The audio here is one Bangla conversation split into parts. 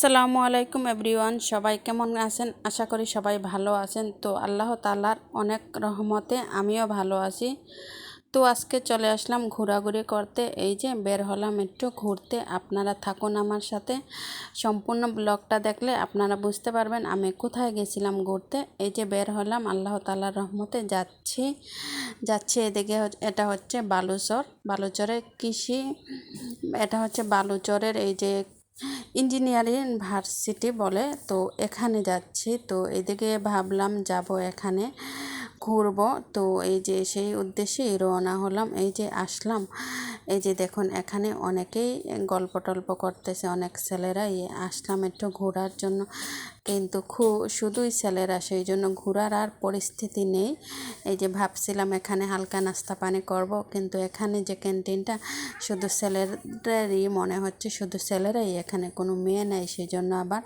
আসসালামু আলাইকুম এভরিওয়ান, সবাই কেমন আছেন? আশা করি সবাই ভালো আছেন। তো আল্লাহ তালার অনেক রহমতে আমিও ভালো আছি। তো আজকে চলে আসলাম ঘোরাঘুরি করতে। এই যে বের হলাম একটু ঘুরতে। আপনারা থাকুন আমার সাথে। সম্পূর্ণ ব্লগটা দেখলে আপনারা বুঝতে পারবেন আমি কোথায় গেছিলাম ঘুরতে। এই যে বের হলাম আল্লাহ তালার রহমতে যাচ্ছি। যাচ্ছি এদিকে এটা হচ্ছে বালুচর। বালুচরের কৃষি, এটা হচ্ছে বালুচরের এই যে ইঞ্জিনিয়ারিং ভার্সিটি বলে তো এখানে যাচ্ছি। তো এদিকে ভাবলাম যাব এখানে। ঘুরবো। তো এই যে সেই উদ্দেশ্যেই রওনা হলাম। এই যে আসলাম, এই যে দেখুন এখানে অনেকেই গল্প টল্প করতেছে, অনেক ছেলেরা আসলাম একটু ঘোরার জন্য। কিন্তু খুব শুধুই ছেলেরা, সেই জন্য ঘোরার আর পরিস্থিতি নেই। এই যে ভাবছিলাম এখানে হালকা নাস্তা পানি করব, কিন্তু এখানে যে ক্যান্টিনটা, শুধু ছেলেরাই মনে হচ্ছে, শুধু ছেলেরাই এখানে, কোনো মেয়ে নেই, সেই জন্য আবার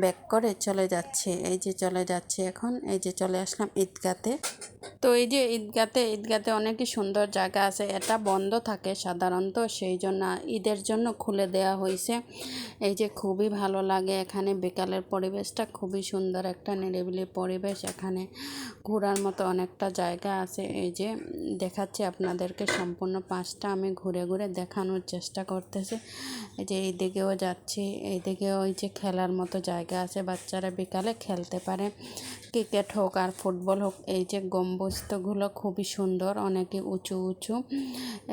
ব্যাক করে চলে যাচ্ছে। এই যে চলে যাচ্ছে এখন, এই যে চলে আসলাম ঈদগাতে। তো এই যে ঈদগাতে ঈদগাতে অনেকই সুন্দর জায়গা আছে, এটা বন্ধ থাকে সাধারণত, সেই জন্য ঈদের জন্য খুলে দেওয়া হয়েছে। এই যে খুবই ভালো লাগে এখানে, বিকালের পরিবেশটা খুবই সুন্দর, একটা নিরিবিলি পরিবেশ এখানে, ঘোরার মতো অনেকটা জায়গা আছে। এই যে দেখাচ্ছি আপনাদেরকে সম্পূর্ণ পাঁচটা, আমি ঘুরে ঘুরে দেখানোর চেষ্টা করতেছি। এই যে এইদিকেও যাচ্ছি এইদিকে ওই যে খেলার মতো জায়গা আছে, বাচ্চারা বিকালে খেলতে পারে। ক্রিকেট হোক আর ফুটবল হোক, এই যে গম্বুজগুলো খুবই সুন্দর, অনেকে উঁচু উঁচু।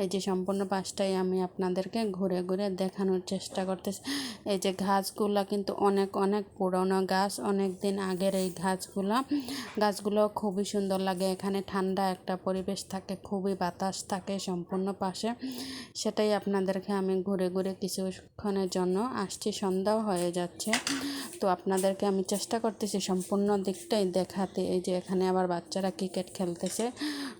এই যে সম্পূর্ণ পাশটাই আমি আপনাদেরকে ঘুরে ঘুরে দেখানোর চেষ্টা করতেছি। এই যে ঘাসগুলো কিন্তু অনেক অনেক পুরনো গাছ অনেক দিন আগের এই গাছগুলো। গাছগুলো খুবই সুন্দর লাগে, এখানে ঠান্ডা একটা পরিবেশ থাকে, খুবই বাতাস থাকে সম্পূর্ণ পাশে। সেটাই আপনাদেরকে আমি ঘুরে ঘুরে কিছুক্ষণের জন্য, আসছি, সন্ধ্যাও হয়ে যাচ্ছে। তো আপনাদেরকে আমি চেষ্টা করতেছি সম্পূর্ণ দিকটাই দেখাতে। এই যে এখানে আবার বাচ্চারা ক্রিকেট খেলতেছে,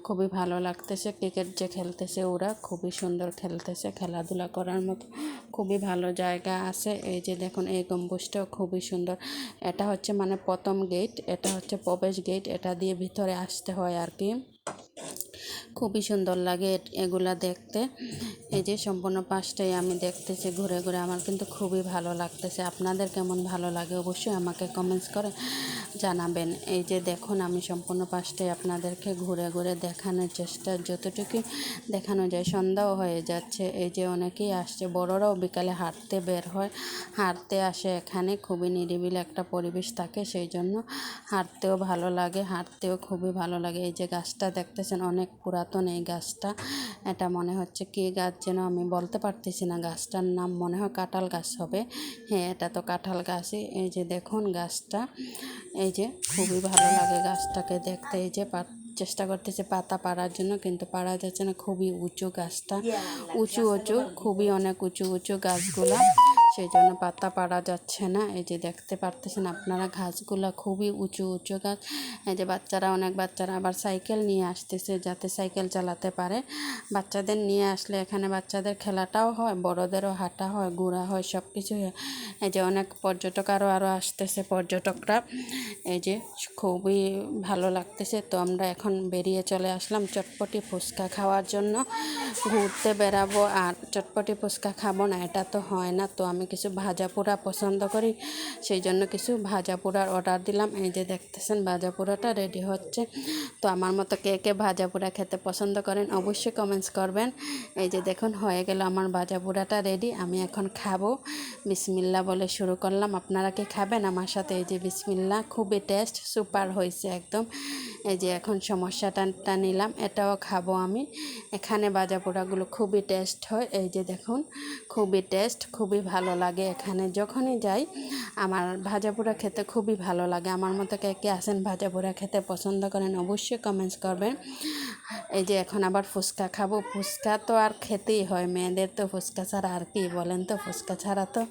খুবই ভালো লাগতেছে। ক্রিকেট যে খেলতেছে ওরা খুবই সুন্দর খেলতেছে, খেলাধুলা করার মতো খুবই ভালো জায়গা আছে। এই যে দেখুন, এই গম্বুজটাও খুবই সুন্দর। এটা হচ্ছে মানে প্রথম গেট এটা হচ্ছে প্রবেশ গেট এটা দিয়ে ভিতরে আসতে হয় আর কি। খুবই সুন্দর লাগে এগুলা দেখতে। এই যে সম্পূর্ণ পাশটাই আমি দেখতেছি ঘুরে ঘুরে, আমার কিন্তু খুবই ভালো লাগতেছে। আপনাদের কেমন ভালো লাগে অবশ্যই আমাকে কমেন্টস করে জানাবেন। এই যে দেখুন, আমি সম্পূর্ণ পাশটাই আপনাদেরকে ঘুরে ঘুরে দেখানোর চেষ্টা, যতটুকু দেখানো যায়। সন্ধ্যাও হয়ে যাচ্ছে, এই যে অনেকেই আসছে, বড়রাও বিকালে হাঁটতে বের হয়। হাঁটতে আসে এখানে, খুবই নিরিবিলি একটা পরিবেশ থাকে, সেই জন্য হাঁটতেও ভালো লাগে, হাঁটতেও খুবই ভালো লাগে। এই যে গাছটা দেখতেছেন, অনেক পুরাতন। এই গাছটা। এটা মনে হচ্ছে কি গাছ যেন আমি বলতে পারতেছি না গাছটার নাম মনে হয় কাঁঠাল গাছ হবে। হ্যাঁ এটা তো কাঁঠাল গাছই। এই যে দেখুন গাছটা। এই যে খুবই ভালো লাগে গাছটাকে দেখতে। এই যে চেষ্টা করতেছে পাতা পাড়ার জন্য কিন্তু পাড়া যাচ্ছে না। খুবই উঁচু গাছটা। উঁচু উঁচু খুবই অনেক উঁচু উঁচু গাছগুলা। সেই জন্য পাতা পাড়া যাচ্ছে না। এই যে দেখতে পারতেছেন আপনারা ঘাসগুলো খুবই উঁচু উঁচু গাছ এই যে বাচ্চারা, অনেক বাচ্চারা আবার সাইকেল নিয়ে আসতেছে যাতে সাইকেল চালাতে পারে। বাচ্চাদের নিয়ে আসলে এখানে বাচ্চাদের খেলাটাও হয়, বড়োদেরও হাঁটা হয়, ঘোরা হয় সব কিছুই হয়। এই যে অনেক পর্যটক আরও আরও আসতেছে পর্যটকরা। এই যে খুবই ভালো লাগতেছে। তো আমরা এখন বেরিয়ে চলে আসলাম চটপটি ফুচকা খাওয়ার জন্য। ঘুরতে বেরাবো আর চটপটি ফুচকা খাব না, এটা তো হয় না। তো আমি কিছু ভাজা পোড়া পছন্দ করি। সেই জন্য কিছু ভাজা পোড়ার অর্ডার দিলাম। এই যে দেখতেছেন ভাজা পোড়াটা রেডি হচ্ছে। তো আমার মতো কে কে ভাজা পোড়া খেতে পছন্দ করেন অবশ্যই কমেন্টস করবেন। এই যে দেখুন, হয়ে গেল আমার ভাজা পোড়াটা রেডি আমি এখন খাব। বিসমিল্লা বলে শুরু করলাম। আপনারা কি খাবেন? আমার সাথে এই যে বিসমিল্লা, খুবই টেস্ট সুপার হয়েছে একদম। এই যে এখন সমস্যাটা নিলাম, এটাও খাব আমি। এখানে ভাজা পোড়াগুলো খুবই টেস্ট হয়, এই যে দেখুন, খুবই টেস্ট, খুবই ভালো লাগে এখানে। যখনই যাই, আমার ভাজা পোড়া খেতে খুবই ভালো লাগে। আমার মতো কে কে আসেন ভাজা পোড়া খেতে পছন্দ করেন, অবশ্যই কমেন্টস করবেন। এই যে এখন আবার ফুচকা খাব। ফুচকা তো আর খেতেই হয়, মেয়েদের তো ফুচকা ছাড়া আর কি বলেন তো? ফুচকা ছাড়া তো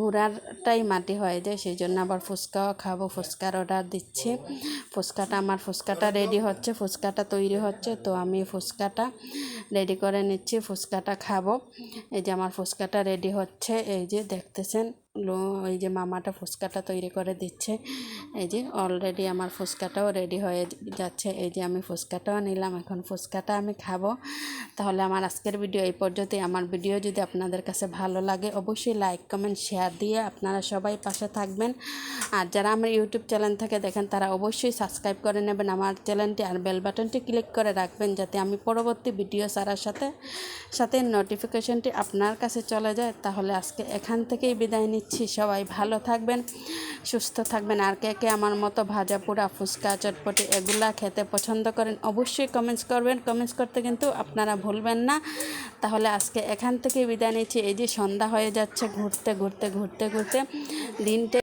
ঘোরারটাই মাটি হয়ে যায়, সেই জন্য আবার ফুচকাও খাব, ফুচকার অর্ডার দিচ্ছি। ফুচকাটা আমার ফুচকাটা রেডি হচ্ছে, ফুচকাটা তৈরি হচ্ছে, তো আমি ফুচকাটা রেডি করে নিচ্ছি, ফুচকাটা খাব। এই যে আমার ফুচকাটা রেডি হচ্ছে, এই যে দেখতেছেন। লো এই যে মামাটা ফুচকাটা তৈরি করে দিচ্ছে। এই যে অলরেডি আমার ফুচকাটাও রেডি হয়ে যাচ্ছে। এই যে আমি ফুচকাটাও নিলাম, এখন ফুচকাটা আমি খাব। তাহলে আমার আজকের ভিডিও এই পর্যন্তই। আমার ভিডিও যদি আপনাদের কাছে ভালো লাগে, অবশ্যই লাইক কমেন্ট শেয়ার দিয়ে আপনারা সবাই পাশে থাকবেন। আর যারা আমার ইউটিউব চ্যানেল থেকে দেখেন, তারা অবশ্যই সাবস্ক্রাইব করে নেবেন। আমার চ্যানেলটি আর বেল বাটনটি ক্লিক করে রাখবেন, যাতে আমি পরবর্তী ভিডিও ছাড়ার সাথে সাথে নোটিফিকেশনটি আপনার কাছে চলে যায়। তাহলে আজকে এখান থেকেই বিদায় নিচ্ছি। সবাই ভালো থাকবেন, সুস্থ থাকবেন। আর কে কে আমার মতো ভাজা পোড়া ফুচকা, চটপটি এগুলো খেতে পছন্দ করেন অবশ্যই কমেন্টস করবেন। কমেন্টস করতে কিন্তু আপনারা ভুলবেন না। তাহলে আজকে এখান থেকে বিদায় নিচ্ছি। এই যে সন্ধ্যা হয়ে যাচ্ছে, ঘুরতে ঘুরতে ঘুরতে ঘুরতে। দিনটা